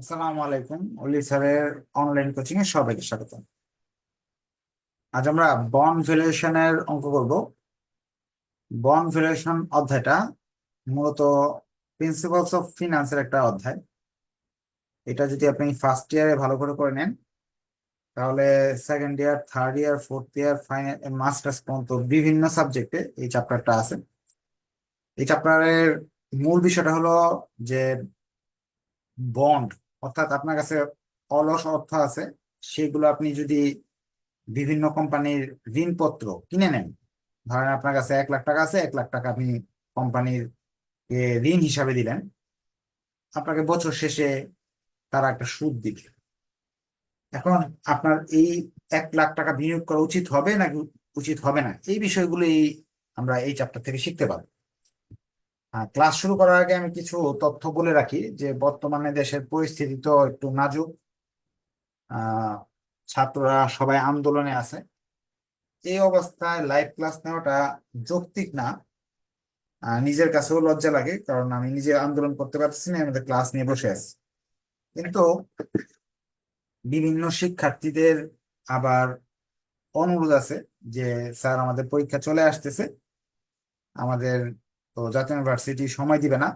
আসসালামু আলাইকুম অলি স্যারের অনলাইন কোচিং এ সবাইকে স্বাগত আজ আমরা বন্ড ভ্যালুয়েশনের অঙ্ক করব। বন্ড ভ্যালুয়েশন অধ্যায়টা মূলত প্রিন্সিপালস অফ ফিনান্সের একটা অধ্যায়। এটা যদি আপনি ফার্স্ট ইয়ারে ভালো করে করে নেন, তাহলে second year third year fourth year final masters পর্যন্ত বিভিন্ন সাবজেক্টে এই চ্যাপ্টারটা আছে। এই চ্যাপ্টারের মূল বিষয়টা হলো যে বন্ড অর্থাৎ আপনার কাছে অলস অর্থ আছে, সেগুলো আপনি যদি বিভিন্ন কোম্পানির ঋণপত্র কিনে নেন, ধরেন আপনার কাছে এক লাখ টাকা আছে, এক লাখ টাকা আপনি কোম্পানির ঋণ হিসাবে দিলেন, আপনাকে বছর শেষে তারা একটা সুদ দিবে। এখন আপনার এই এক লাখ টাকা বিনিয়োগ করা উচিত হবে নাকি উচিত হবে না? এই বিষয়গুলোই আমরা এই চ্যাপ্টার থেকে শিখতে পারব। ক্লাস শুরু করার আগে আমি কিছু তথ্য বলে রাখি যে বর্তমানে দেশের পরিস্থিতি তো একটু নাজুক। ছাত্ররা সবাই আন্দোলনে আছে। এই অবস্থায় লাইভ ক্লাস নেওয়াটা যৌক্তিক না। নিজের কাছেও লজ্জা লাগে, কারণ আমি নিজে আন্দোলন করতে পারছি না আমাদের ক্লাস নিয়ে বসে আছি। কিন্তু বিভিন্ন শিক্ষার্থীদের আবার অনুরোধ আছে যে, স্যার, আমাদের পরীক্ষা চলে আসতেছে। আমাদের তো জাতীয় ইউনিভার্সিটি সময় দিবে না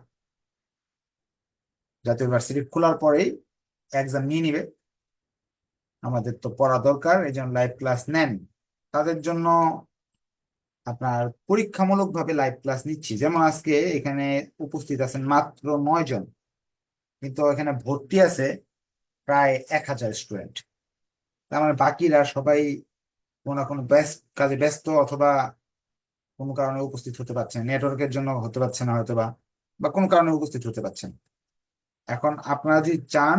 জাতীয় ইউনিভার্সিটি খোলার পরেই এক্সাম নিয়ে নিবে। আমাদের তো পড়া দরকার, এই জন্য লাইভ ক্লাস নেন। তাদের জন্য আপনার পরীক্ষামূলক ভাবে লাইভ ক্লাস নিচ্ছি। যেমন আজকে এখানে উপস্থিত আছেন মাত্র নয় জন, কিন্তু এখানে ভর্তি আছে প্রায় এক হাজার স্টুডেন্ট তার মানে বাকিরা সবাই কোনো কোনো ব্যস্ত, কাজে ব্যস্ত অথবা কোনো কারণে উপস্থিত হতে পারছেন। নেটওয়ার্কের জন্য হতে পারছে না হয়তো বা কোনো কারণে উপস্থিত হতে পারছেন। এখন আপনারা যদি চান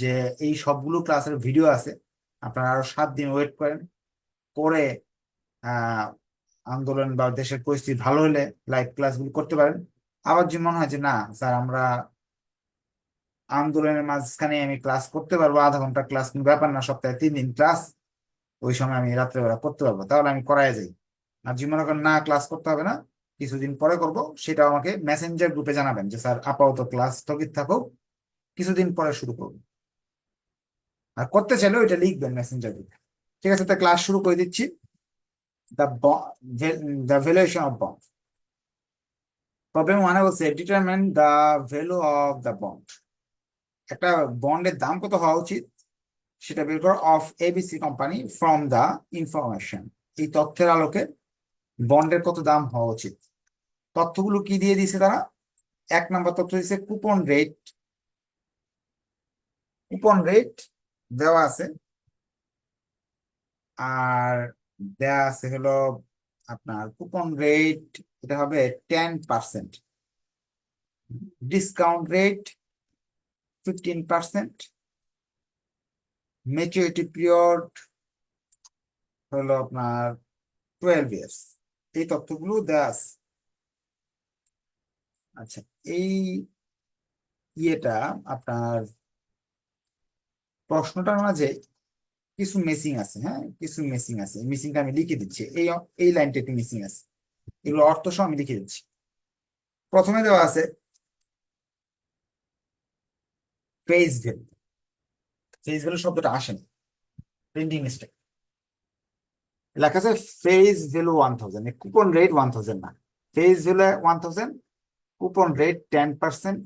যে এই সবগুলো ক্লাসের ভিডিও আছে, আপনারা আরও সাত দিন ওয়েট করেন, করে আন্দোলন বা দেশের পরিস্থিতি ভালো হলে লাইভ ক্লাসগুলো করতে পারেন। আবার যদি মনে হয় যে না, স্যার, আমরা আন্দোলনের মাঝখানে আমি ক্লাস করতে পারব, আধা ঘণ্টা ক্লাস কোনো ব্যাপার না, সপ্তাহে তিন দিন ক্লাস ওই সময় আমি রাত্রেবেলা করতে পারব। তাহলে আমি করাই যাই। আর যদি মনে করেন না ক্লাস করতে হবে না, কিছুদিন পরে করব সেটা আমাকে মেসেঞ্জার গ্রুপে জানাবেন যে, স্যার, আপাতত ক্লাস স্থগিত থাকুক, কিছুদিন পরে শুরু করব। আর করতে চাইলে ওইটা লিখবেন মেসেঞ্জার গ্রুপে ঠিক আছে, তো ক্লাস শুরু করে দিচ্ছি। The the valuation of bond problem ওয়ানে বলছে determine the value of the bond একটা বন্ডের দাম কত হওয়া উচিত? সেটা বের করো of ABC company from the information এই তথ্যের আলোকে বন্ডের কত দাম হওয়া উচিত? তথ্যগুলো কি দিয়ে দিয়েছে তারা? এক নম্বর তথ্য দিয়েছে, কুপন রেট। কুপন রেট দেওয়া আছে। আর দেওয়া আছে হলো আপনার কুপন রেট, এটা হবে ten percent. Discount rate fifteen percent. Maturity period হলো আপনার টুয়েলভ ইয়ার্স এই তথ্যগুলো দেওয়া আছে। আচ্ছা এই ইয়েটা আপনার প্রশ্নটার মাঝে কিছু মেসিং আছে হ্যাঁ? কিছু মেসিং আছে। মিসিংটা আমি লিখে দিচ্ছি। এই এই লাইনটা একটু মিসিং আছে। এগুলো অর্থ সহ আমি লিখে দিচ্ছি। প্রথমে দেওয়া আছে ফেস ভ্যালু ফেস ভ্যালু শব্দটা আসেনি। প্রিন্টিং মিস্টেক লেখা আছে face value one thousand coupon rate one thousand না। Face value one thousand coupon rate ten percent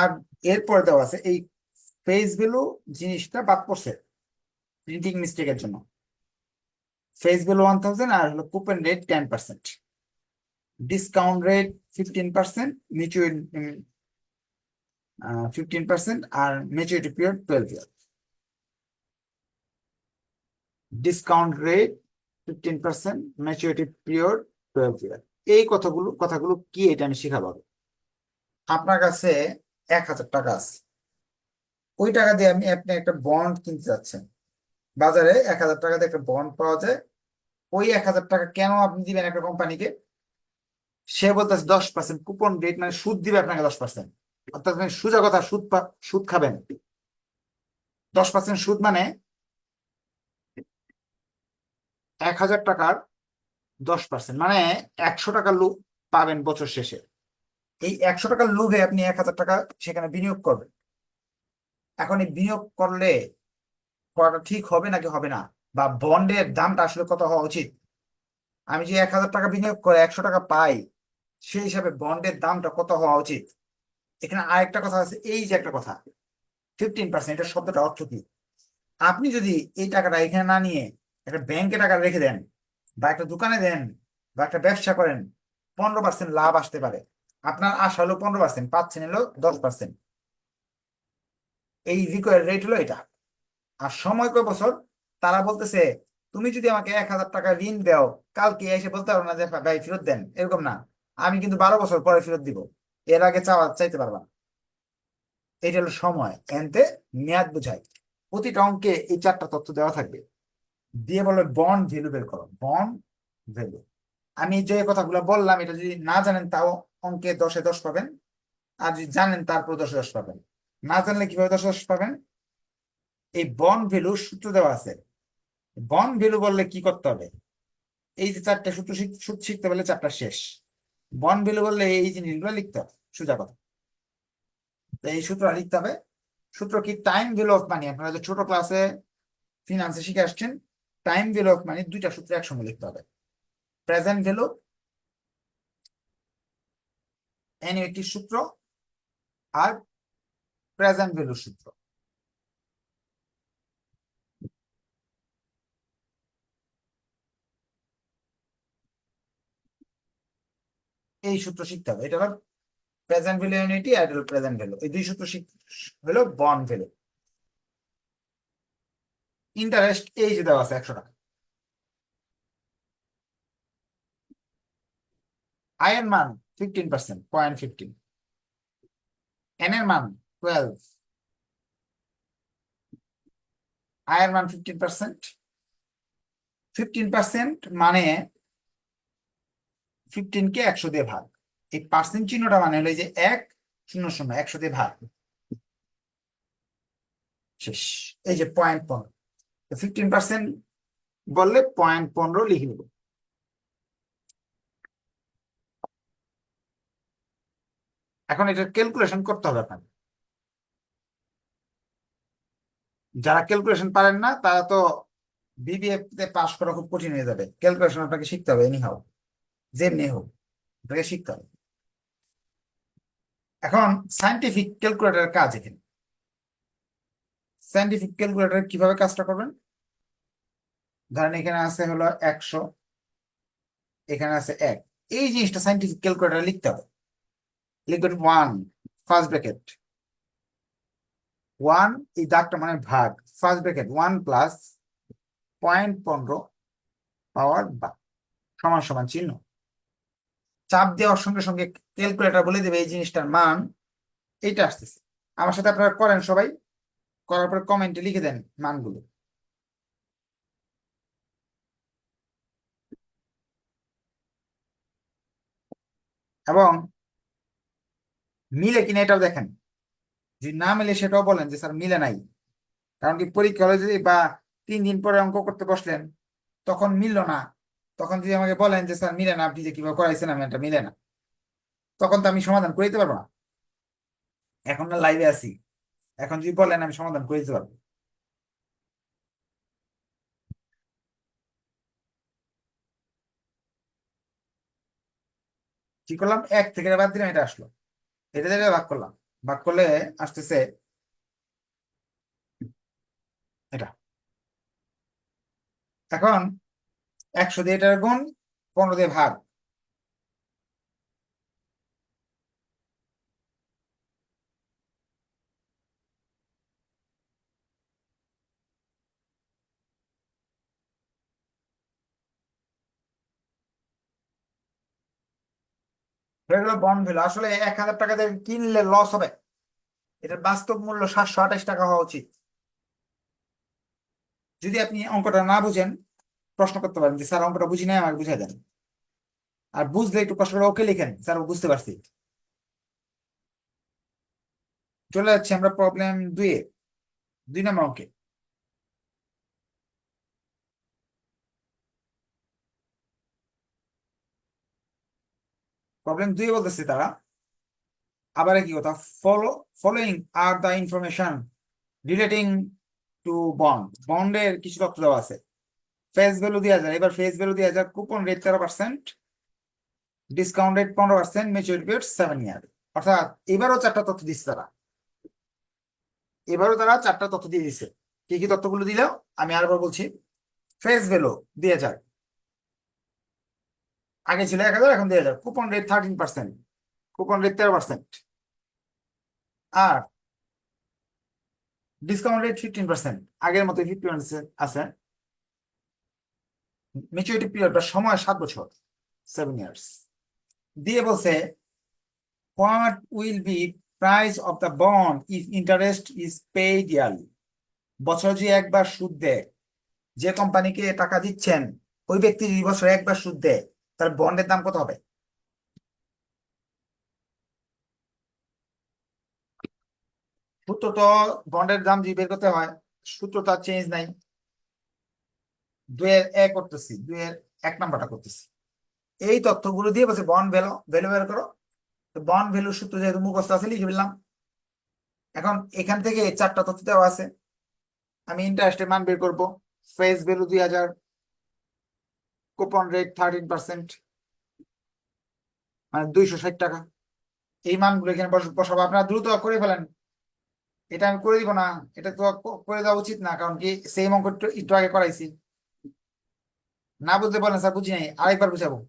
আর এরপরে দেওয়া আছে এই ফেস ভ্যালু জিনিসটা বাদ পড়ছে প্রিন্টিং মিস্টেকের জন্য। ফেস ভ্যালু ওয়ান থাউজেন্ড আর হলো coupon rate ten percent discount rate fifteen percent mutual fifteen percent আর maturity period twelve year discount rate fifteen percent maturity period twelve year এই কথাগুলো কথাগুলো কি এটা আমি শিখাবো আপনার কাছে এক হাজার টাকা আছে। ওই টাকা দিয়ে আমি আপনি একটা বন্ড কিনতে যাচ্ছেন। বাজারে এক হাজার টাকা দিয়ে একটা বন্ড পাওয়া যায়। ওই এক হাজার টাকা কেন আপনি দিবেন একটা কোম্পানিকে সে বলতেছে দশ পার্সেন্ট কুপন রেট মানে সুদ দিবে আপনাকে দশ পার্সেন্ট অর্থাৎ সুজা কথা, সুদ সুদ খাবেন। দশ পার্সেন্ট সুদ মানে এক হাজার টাকার দশ পার্সেন্ট মানে একশো টাকা লোক পাবেন বছর শেষে। এই একশো টাকার লোভে আপনি এক হাজার টাকা সেখানে বিনিয়োগ করবেন। এখন এই বিনিয়োগ করলে করাটা ঠিক হবে নাকি হবে না? বা বন্ডের দামটা আসলে কত হওয়া উচিত? আমি যে এক হাজার টাকা বিনিয়োগ করে একশো টাকা পাই, সেই হিসাবে বন্ডের দামটা কত হওয়া উচিত? এখানে আরেকটা কথা আছে, এই যে একটা কথা ফিফটিন পার্সেন্ট এটা শব্দটা অর্থ কি? আপনি যদি এই টাকাটা এখানে না নিয়ে একটা ব্যাংকে টাকা রেখে দেন বা একটা দোকানে দেন বা একটা ব্যবসা করেন, পনেরো পার্সেন্ট লাভ আসতে পারে। আপনার আশা হলো পনেরো পার্সেন্ট পাচ্ছেন হলো দশ পার্সেন্ট এই রিকোয়ার রেট হলো এটা। আর সময় কয় বছর? তারা বলতেছে, তুমি যদি আমাকে এক হাজার টাকা ঋণ দাও, কালকে এসে বলতে পারব না যে, ভাই, ফেরত দেন। এরকম না। আমি কিন্তু বারো বছর পরে ফেরত দিব। এর আগে চাওয়া, চাইতে পারবা এটা হলো সময়। এনতে মেয়াদ বোঝায়। প্রতিটা অঙ্কে এই চারটা তথ্য দেওয়া থাকবে। দিয়ে বলবে বন্ড ভ্যালু বের করো বন্ড ভ্যালু আমি যে কথাগুলো বললাম, এটা যদি না জানেন, তাও অঙ্কে দশে দশ পাবেন। আর যদি জানেন তারপর দশে দশ পাবেন। না জানলে কীভাবে দশে দশ পাবেন? এই বন্ড ভ্যালু সূত্র দেওয়া আছে। বন্ড ভ্যালু বললে কি করতে হবে? এই যে চারটা সূত্র সূত্র শিখতে পারলে চারটা শেষ। বন্ড ভ্যালু বললে এই জিনিসগুলো লিখতে হবে, সোজা কথা। তো এই সূত্র লিখতে হবে। সূত্র কি? টাইম ভ্যালু অফ মানি আপনারা যে ছোট ক্লাসে ফিনান্সে শিখে আসছেন টাইম ভ্যালু অফ মানি দুইটা সূত্র একসঙ্গে লিখতে হবে। প্রেজেন্ট ভ্যালু অ্যানুইটির সূত্র আর প্রেজেন্ট ভ্যালু সূত্র। এই সূত্র শিখতে হবে। এটা হলো প্রেজেন্ট ভ্যালু ইউনিটি আর প্রেজেন্ট ভ্যালু এই দুই সূত্র হলো বন্ড ভ্যালু ইন্টারেস্ট এই যে দেওয়া আছে একশো টাকা। আয়ের মান fifteen percent point fifteen N এর মান টুয়েলভ আয়ের মান ফিফটিন পার্সেন্ট ফিফটিন পার্সেন্ট মানে ফিফটিন কে একশো দিয়ে ভাগ। এই পার্সেন্ট চিহ্নটা মানে হলো যে এক, শূন্য শূন্য, একশো দিয়ে ভাগ। শেষ। এই যে পয়েন্ট পনেরো ফিফটিন পার্সেন্ট বললে পয়েন্ট পনেরো লিখে নেব। এখন এটা ক্যালকুলেশন করতে হবে আপনাকে। যারা ক্যালকুলেশন পারেন না, তারা তো বিবিএ তে পাশ করা খুব কঠিন হয়ে যাবে। ক্যালকুলেশন আপনাকে শিখতে হবে এনি হোক যেমনি হোক, আপনাকে শিখতে হবে। এখন সাইন্টিফিক ক্যালকুলেটরের কাজ এখানে। সাইন্টিফিক ক্যালকুলেটর কীভাবে কাজটা করবেন? ধরেন এখানে আছে হলো একশো, এখানে আছে এক। এই জিনিসটা সাইন্টিফিক ক্যালকুলেটার লিখতে হবে। লিখবেন ওয়ান ফার্স্ট ব্র্যাকেট ওয়ান এই দাগটা মানে ভাগ। First bracket one plus point পনেরো পাওয়ার বা সমান সমান চিহ্ন। চাপ দেওয়ার সঙ্গে সঙ্গে ক্যালকুলেটর বলে দেবে এই জিনিসটার মান। এইটা আসতেছে। আমার সাথে আপনারা করেন সবাই। করার পরে কমেন্টে লিখে দেন মানগুলো। এবং মিলে কিনা এটাও দেখেন। যদি না মিলে সেটাও বলেন যে, স্যার, মিলে নাই। কারণ কি পরীক্ষা হলে যদি বা তিন দিন পরে অঙ্ক করতে বসলেন, তখন মিললো না। তখন যদি আমাকে বলেন যে, স্যার, মিলে না, আপনি যে কীভাবে করাইছেন, আমি এটা মিলে না। তখন তো আমি সমাধান করে দিতে পারব না। এখন না লাইভে আছি। এখন যদি বলেন, আমি সমাধান করে দিতে পারব। কি করলাম? এক থেকে বাদ দিলাম এটা আসলো। এটা থেকে ভাগ করলাম। ভাগ করলে আসতেছে এটা। এখন একশো দিয়ে এটার গুণ পনেরো দিয়ে ভাগ। এগুলো বন্ড ভ্যালু আসলে এক হাজার টাকা দিয়ে কিনলে লস হবে। এটার বাস্তব মূল্য সাতশো আঠাশ টাকা হওয়া উচিত। যদি আপনি অঙ্কটা না বুঝেন, প্রশ্ন করতে পারেন যে, স্যার, অঙ্কটা বুঝি নাই, আমাকে বুঝাই দেন। আর বুঝলে একটু কষ্ট করে ওকে লিখেন, স্যার বুঝতে পারছি। চলে যাচ্ছি আমরা প্রবলেম দুয়ে দুই নম্বর অঙ্কে। প্রবলেম দুই বলতেছে তারা, আবার কি কথা follow following are the information relating to bond বন্ডের কিছু তথ্য দেওয়া আছে। ফেস ভ্যালু দেওয়া যায় এবার ফেস ভ্যালু দেওয়া যায় কুপন রেট তেরো পার্সেন্ট ডিসকাউন্ট রেট পনেরো percent maturity period seven year অর্থাৎ এবারও চারটা তথ্য দিচ্ছে তারা। এবারও তারা চারটা তথ্য দিয়ে দিচ্ছে। কি কি তথ্যগুলো দিলেও আমি আরেকবার বলছি। ফেস ভ্যালু দুই হাজার আগে ছিল এক হাজার, এখন দুই হাজার। Coupon rate thirteen percent coupon rate তেরো পার্সেন্ট আর ডিসকাউন্ট রেট ফিফটিন পার্সেন্ট আগের মতো ফিফটি আছে মেচুরিটি পিরিয়ড বা সময় সাত বছর। সেভেন ইয়ার্স দিয়ে বলছে what will be price of the bond if interest is paid yearly বছর যে একবার সুদ দেয়, যে কোম্পানিকে টাকা দিচ্ছেন, ওই ব্যক্তি যদি বছরে একবার সুদ দেয়। তার বন্ডের দাম কত হবে? সূত্র তো বন্ডের দাম যদি বের করতে হয়, সূত্র তার চেঞ্জ নাই। দুয়ের এক করতেছি দুয়ের এক নাম্বারটা করতেছি। এই তথ্যগুলো দিয়ে বলছে বন্ড ভ্যালু ভ্যালু বের করো। বন্ড ভ্যালু সূত্র যেহেতু মুখস্থ আছে, লিখে ফেললাম। এখন এখান থেকে চারটা তথ্য দেওয়া আছে। আমি ইন্টারেস্টের মান বের করব। ফেস ভ্যালু দুই হাজার কুপন রেট থার্টিন পার্সেন্ট মানে দুইশো ষাট টাকা। এই মানগুলো এখানে বস- বসাবো। আপনারা দ্রুত করে ফেলেন। এটা আমি করে দিব না। এটা তো করে দেওয়া উচিত না, কারণ কি সেম অঙ্ক একটু আগে করাইছি। না বুঝতে বলেন স্যার, বুঝি নাই। আরেকবার বুঝাবো।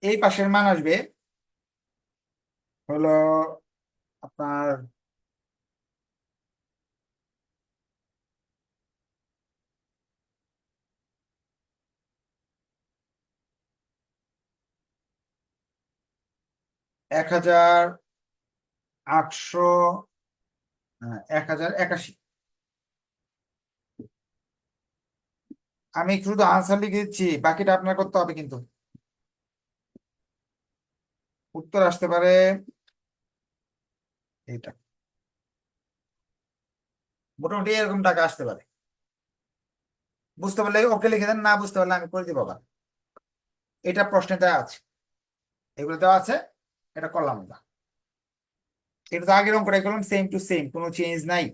এই পাশের মান আসবে হলো আপনার এক হাজার আটশো হ্যাঁ, এক হাজার একাশি। আমি শুধু আনসার লিখে দিচ্ছি বাকিটা আপনার করতে হবে কিন্তু। উত্তর আসতে পারে এইটা। মোটামুটি এরকম টাকা আসতে পারে। বুঝতে পারলে ওকে লিখে দেন, না বুঝতে পারলে আমি করে দিব আবার। এটা প্রশ্নে দেওয়া আছে। এগুলো দেওয়া আছে, এটা করলাম আমরা। এটা তো আগের করলাম সেম টু সেম কোনো চেঞ্জ নাই।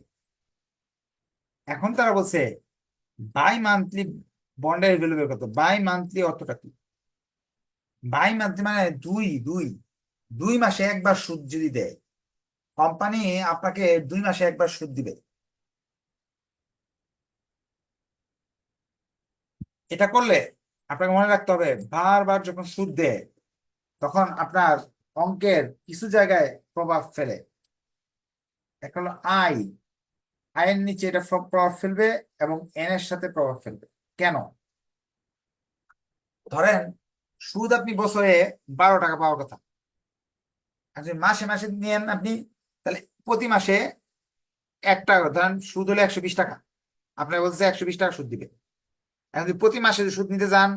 এখন তারা বলছে বাই মান্থলি বন্ডের ভ্যালু বের করতে বাই মান্থলি অর্থটা কি? বাই মান্থলি মানে দুই দুই। দুই মাসে একবার সুদ যদি দেয় কোম্পানি আপনাকে দুই মাসে একবার সুদ দিবে। এটা করলে আপনাকে মনে রাখতে হবে, বারবার যখন সুদ দেয়, তখন আপনার অঙ্কের কিছু জায়গায় প্রভাব ফেলে। হলো আই আয়ের নিচে এটা প্রভাব ফেলবে এবং এন এর সাথে প্রভাব ফেলবে। কেন? ধরেন, সুদ আপনি বছরে বারো টাকা পাওয়ার কথা। যদি মাসে মাসে নেন আপনি তাহলে প্রতি মাসে এক টাকা, ধরেন সুদ হলে একশো বিশ টাকা। আপনাকে বলছে একশো বিশ টাকা সুদ দিবে। এখন যদি প্রতি মাসে সুদ নিতে যান,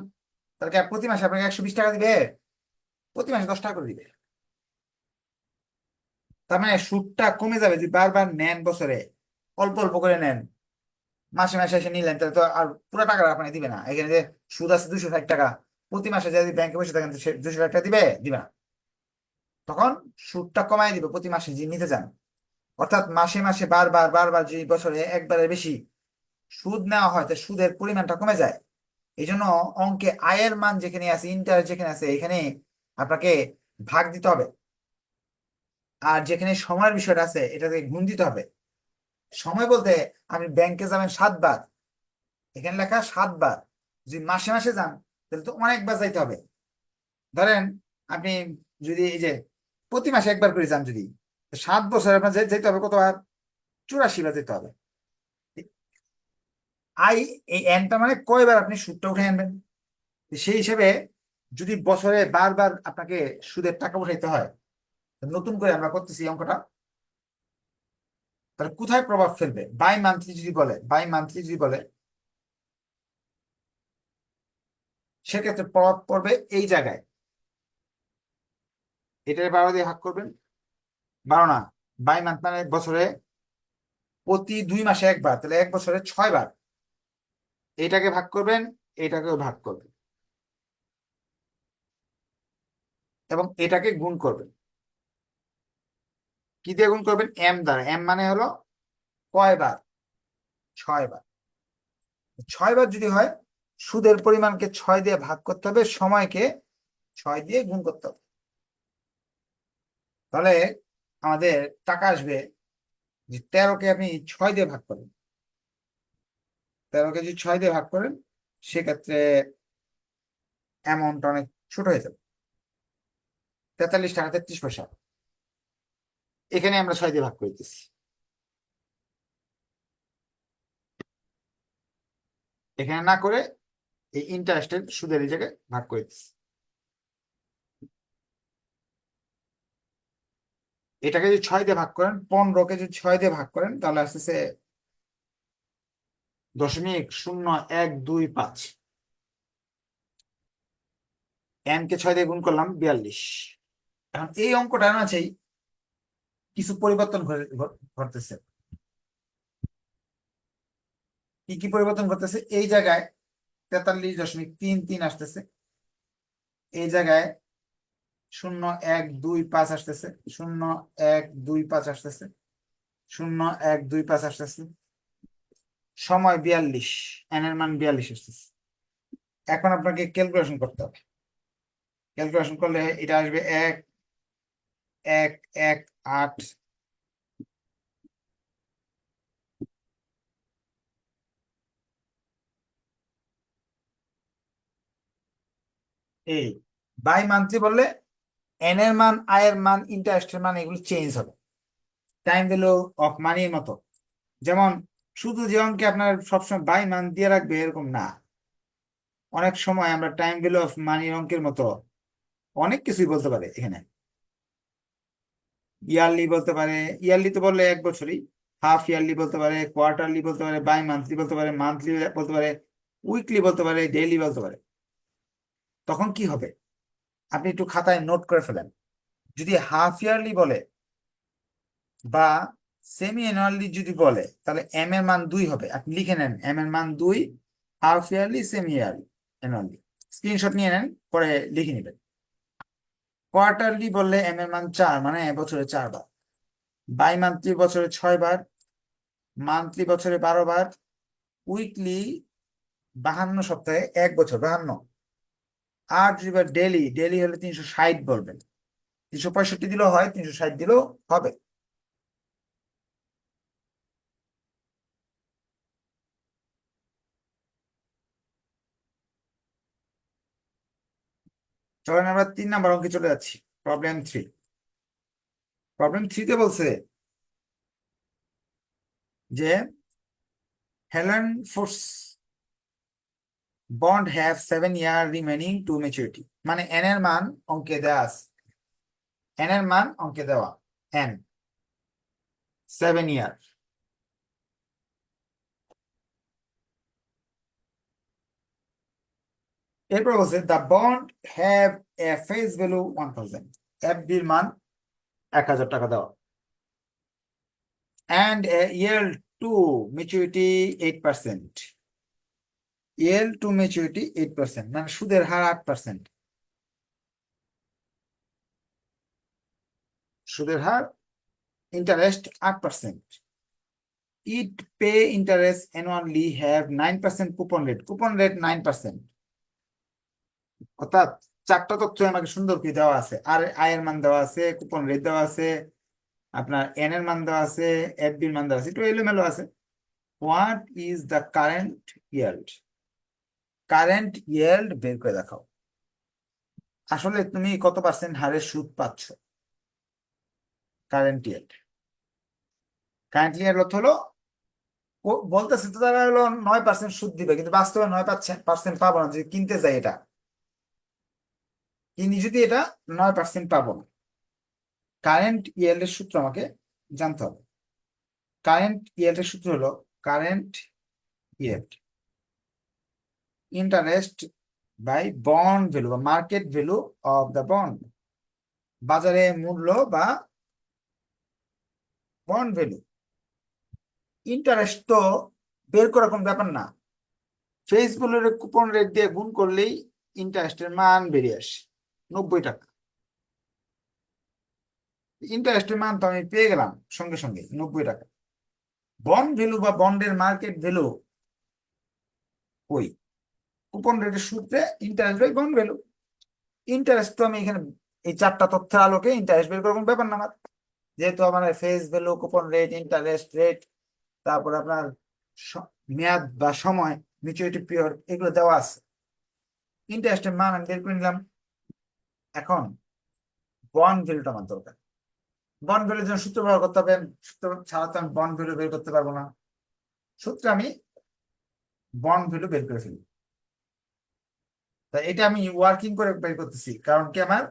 তাহলে প্রতি মাসে আপনাকে একশো বিশ টাকা দিবে? প্রতি মাসে দশ টাকা করে দিবে। তার মানে সুদটা কমে যাবে যদি বারবার নেন বছরে, অল্প অল্প করে নেন, মাসে মাসে এসে নিলেন, তাহলে তো আর পুরো টাকা আপনাকে দিবে না। এখানে যে সুদ আছে দুশো ষাট টাকা, প্রতি মাসে যদি ব্যাংকে বসে থাকেন দুশো ষাট টাকা দিবে? দিবে না। তখন সুদটা কমাই দিবে প্রতি মাসে যে নিতে চান। অর্থাৎ মাসে মাসে বারবার বারবার যদি বছরে একবারের বেশি সুদ নেওয়া হয় তাহলে সুদের পরিমাণটা কমে যায়। এই জন্য অঙ্কে আয়ের মান যেখানে আছে ইন্টারেস্ট যেখানে আছে, এখানে আপনাকে ভাগ দিতে হবে। আর যেখানে সময়ের বিষয়টা আছে, এটাকে গুণ দিতে হবে। সময় বলতে আপনি ব্যাংকে যাবেন সাতবার এখানে লেখা সাতবার যদি মাসে মাসে যান, তাহলে তো অনেকবার যাইতে হবে। ধরেন আপনি যদি এই যে প্রতি মাসে একবার করে যান যদি। সাত বছর আপনার যেতে হবে, কতবার? চুরাশি বার যেতে হবে। আই এই এনটা মানে কয়বার আপনি সুদটা উঠে আনবেন? সেই হিসেবে যদি বছরে বারবার আপনাকে সুদের টাকা উঠাইতে হয় নতুন করে আমরা করতেছি অঙ্কটা। তাহলে কোথায় প্রভাব ফেলবে? বাই মান্থলি যদি বলে বাই মান্থলি যদি বলে, সেক্ষেত্রে প্রভাব পড়বে এই জায়গায়। এটার বারো দিয়ে ভাগ করবেন। বারো না, বাই মান্থ মানে বছরে প্রতি দুই মাসে একবার, তাহলে এক বছরে ছয় বার। এটাকে ভাগ করবেন, এটাকেও ভাগ করবেন। এবং এটাকে গুণ করবেন। কি দিয়ে গুণ করবেন? এম দ্বারা। এম মানে হলো কয়বার ছয় বার। ছয় বার যদি হয়, সুদের পরিমাণকে ছয় দিয়ে ভাগ করতে হবে, সময়কে ছয় দিয়ে গুণ করতে হবে। তাহলে আমাদের টাকা আসবে যে তেরোকে আপনি ছয় দিয়ে ভাগ করেন তেরোকে যদি ছয় দিয়ে ভাগ করেন, সেক্ষেত্রে অ্যামাউন্ট অনেক ছোট হয়ে যাবে। তেতাল্লিশ টাকা তেত্রিশ পয়সা। এখানে আমরা ছয় দিয়ে ভাগ করে দিচ্ছি এখানে না করে এই ইন্টারেস্টের সুদের এই জায়গায় ভাগ করে এটাকে যদি ছয় দিয়ে ভাগ করেন, পনেরোকে যদি ছয় দিয়ে ভাগ করেন, তাহলে আসতেছে দশমিক শূন্য এক দুই পাঁচ। এন কে ছয় দিয়ে গুণ করলাম বিয়াল্লিশ। এখন এই অঙ্কটা আছেই কিছু পরিবর্তন ঘটে- ঘট- ঘটতেছে। কি কি পরিবর্তন ঘটতেছে? এই জায়গায় তেতাল্লিশ দশমিক তিন তিন আসতেছে। এই জায়গায় শূন্য এক দুই পাঁচ আসতেছে। শূন্য এক দুই পাঁচ আসতেছে। শূন্য এক দুই পাঁচ আসতেছে। সময় বিয়াল্লিশ এন এর মান বিয়াল্লিশ আসতেছে। এখন আপনাকে ক্যালকুলেশন করতে হবে। ক্যালকুলেশন করলে এটা আসবে এক এক এক, আট। এই বাই মান্থলি বললে এন এর মান আয়ের মান ইন্টারেস্টের মান এগুলো চেঞ্জ হবে। টাইম ভ্যালু অফ মানির মতো। যেমন, শুধু যে অঙ্কে আপনার সবসময় বাই মান দিয়ে রাখবে এরকম না। অনেক সময় আমরা টাইম ভ্যালু অফ মানির অঙ্কের মতো অনেক কিছুই বলতে পারে এখানে। ইয়ারলি বলতে পারে ইয়ারলি তো বললে এক বছরই। হাফ ইয়ারলি বলতে পারে কোয়ার্টারলি বলতে পারে বাই মান্থলি বলতে পারে মান্থলি বলতে পারে উইকলি বলতে পারে ডেইলি বলতে পারে। তখন কি হবে? আপনি একটু খাতায় নোট করে ফেলেন। যদি হাফ ইয়ারলি বলে বা সেমি অ্যানুয়ালি যদি বলে, তাহলে এম এর মান দুই হবে। আপনি লিখে নেন এম এর মান দুই half yearly semi yearly annually screenshot নিয়ে নেন, পরে লিখে নেবেন। কোয়ার্টারলি বললে এম এর মান চার মানে বছরে চার বার। বাই মান্থলি বছরে ছয় বার মান্থলি বছরে বারো বার উইকলি বাহান্ন সপ্তাহে এক বছর, বাহান্ন। আর যদি ডেলি ডেলি হলে তিনশো ষাট বলবেন তিনশো পঁয়ষট্টি দিলেও হয়, তিনশো ষাট দিলেও হবে। চলেন আমরা তিন নাম্বার অঙ্কে চলে যাচ্ছি প্রবলেম থ্রি প্রবলেম থ্রিতে বলছে যে Helen force bond have seven year remaining to maturity মানে এন এর মান অঙ্কে দেওয়া আছে। এন এর মান অঙ্কে দেওয়া। এন সেভেন ইয়ার এরপর বলছে the bond have a face value one thousand এফডির মান এক হাজার টাকা দেওয়া। And year to maturity eight percent yield to maturity eight percent মানে সুদের হার আট পার্সেন্ট সুদের হার ইন্টারেস্ট আট percent it pay interest annually have nine percent coupon rate coupon rate nine percent অর্থাৎ চারটা তথ্য আমাকে সুন্দর করে দেওয়া আছে। আর আয়ের মান দেওয়া আছে কুপন রেট দেওয়া আছে, আপনার এন এর মান দেওয়া আছে এফ বির মান দেওয়া আছে, একটু এলোমেলো আছে। What is the current yard current yield বের করে দেখাও। আসলে তুমি কত পার্সেন্ট হারে সুদ পাচ্ছ? কারেন্ট ইয়েল্ড কারেন্ট ইয়েল্ড অর্থ হলো বলতেছে তো তারা হলো নয় পার্সেন্ট সুদ দিবে, কিন্তু বাস্তবে নয় পার্সেন্ট পাবো না, যদি কিনতে যাই এটা। কিনি যদি এটা, নয় পার্সেন্ট পাবো না। কারেন্ট ইয়েল্ডের সূত্র আমাকে জানতে হবে। কারেন্ট ইয়েল্ডের সূত্র হলো current yield interest by bond value বা market value of the bond বাজারে মূল্য বা বন্ড ভ্যালু ইন্টারেস্ট তো বের করার কোনো ব্যাপার না। ফেসবুকের কুপন রেট দিয়ে গুণ করলেই ইন্টারেস্টের মান বেরিয়ে আসে, নব্বই টাকা। ইন্টারেস্টের মান তো আমি পেয়ে গেলাম সঙ্গে সঙ্গে, নব্বই টাকা। বন্ড ভ্যালু বা বন্ডের মার্কেট ভ্যালু ওই কুপন রেটের সূত্রে interest by bond value interest তো আমি এখানে এই চারটা তথ্যের আলোকে ইন্টারেস্ট বের করব ব্যাপার না আমার। যেহেতু আমার face value coupon rate interest rate তারপর আপনার মেয়াদ বা সময় মিচুরিটি পিরিয়ড এগুলো দেওয়া আছে। ইন্টারেস্টের মান আমি বের করে নিলাম। এখন বন্ড ভ্যালুটা আমার দরকার। বন্ড ভ্যালুর জন্য সূত্র ব্যবহার করতে হবে। সূত্র ছাড়া তো আমি বন্ড ভ্যালু বের করতে পারব না। সূত্রে আমি বন্ড ভ্যালু বের করে ফেলি। এটা আমি ওয়ার্কিং করে বের করতেছি। কারণ কি আমার?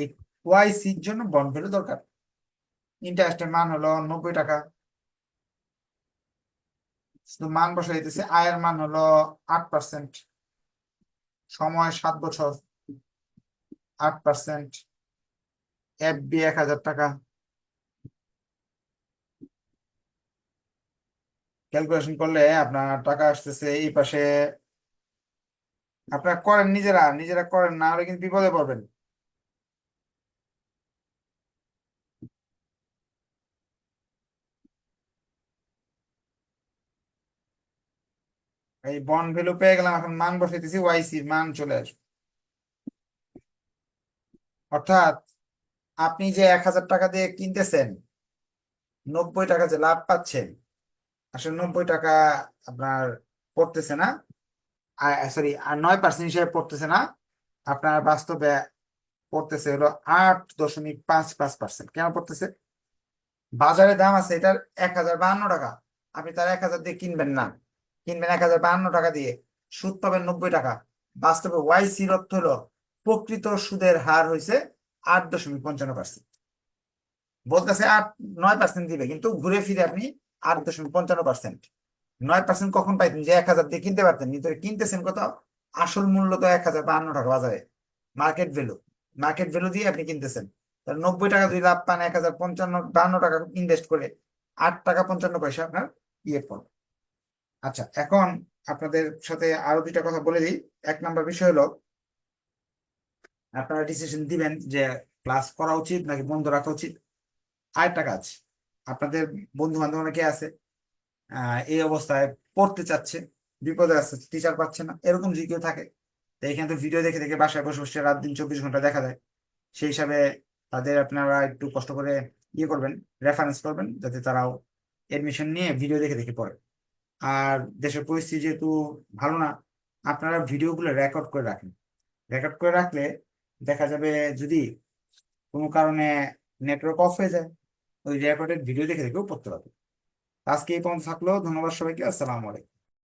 এই ওয়াই জন্য বন্ড ভ্যালু দরকার। ইন্টারেস্টের মান হলো নব্বই টাকা। শুধু মান বসাই দিতেছে আয়ের মান হলো আট পার্সেন্ট সময় সাত বছর। আট পার্সেন্ট এফ বি এক হাজার টাকা। ক্যালকুলেশন করলে আপনার টাকা আসতেছে এই পাশে আপনারা করেন নিজেরা নিজেরা করেন, না হলে কিন্তু বিপদে পড়বেন। এই বন ভ্যালু পেয়ে গেলাম, এখন মান বসাইতেছি ওয়াইসির মান চলে আসবে। অর্থাৎ আপনি যে এক হাজার টাকা দিয়ে কিনতেছেন, নব্বই টাকা যে লাভ পাচ্ছেন, আসলে নব্বই টাকা আপনার পড়তেছে না। সরি আর নয় পার্সেন্ট হিসেবে পড়তেছে না। আপনার বাস্তবে পড়তেছে হলো আট দশমিক পাঁচ পাঁচ পার্সেন্ট কেন পড়তেছে? বাজারে দাম আছে এটার এক হাজার বাহান্ন টাকা। আপনি তার এক হাজার দিয়ে কিনবেন না। কিনবেন এক হাজার বাহান্ন টাকা দিয়ে। সুদ পাবেন নব্বই টাকা। বাস্তবে ওয়াই সির অর্থ হলো প্রকৃত সুদের হার হয়েছে আট দশমিক পঞ্চান্ন পার্সেন্ট বলতেছে আট, নয় পার্সেন্ট দিবে, কিন্তু ঘুরে ফিরে আপনি আট দশমিক পঞ্চান্ন পার্সেন্ট নয় পার্সেন্ট কখন পাইতেন যে এক হাজার দিয়ে কিনতে পারতেন, কিন্তু কিনতেছেন কত? আসল মূল্য তো এক হাজার বাহান্ন টাকা বাজারে। মার্কেট ভ্যালু মার্কেট ভ্যালু দিয়ে আপনি কিনতেছেন। তাহলে নব্বই টাকা যদি লাভ পান, এক হাজার পঞ্চান্ন, বাহান্ন টাকা ইনভেস্ট করে আট টাকা পঞ্চান্ন পয়সা আপনার ইয়ে পড়বে। আচ্ছা এখন আপনাদের সাথে আরও দুইটা কথা বলে দিই। এক নম্বর বিষয় হলো, আপনারা ডিসিশন দিবেন যে ক্লাস করা উচিত নাকি বন্ধ রাখা উচিত। আরেকটা কাজ, আপনাদের বন্ধু বান্ধব অনেকে আছে এই অবস্থায় পড়তে চাচ্ছে, বিপদে আছে টিচার পাচ্ছে না, এরকম কেউ থাকে এখানে তো ভিডিও দেখে দেখে বাসায় বসে বসে রাত দিন চব্বিশ ঘণ্টা দেখা যায়। সেই হিসাবে তাদের আপনারা একটু কষ্ট করে ইয়ে করবেন রেফারেন্স করবেন, যাতে তারাও এডমিশন নিয়ে ভিডিও দেখে দেখে পড়ে। আর দেশের পরিস্থিতি যেহেতু ভালো না, আপনারা ভিডিওগুলো রেকর্ড করে রাখেন। রেকর্ড করে রাখলে দেখা যাবে যদি কোনো কারণে নেটওয়ার্ক অফ হয়ে যায়, ওই রেকর্ডেড ভিডিও দেখে দেখেও পড়তে পারবে আজকে এই পর্যন্ত থাকল ধন্যবাদ সবাইকে আসসালামু আলাইকুম।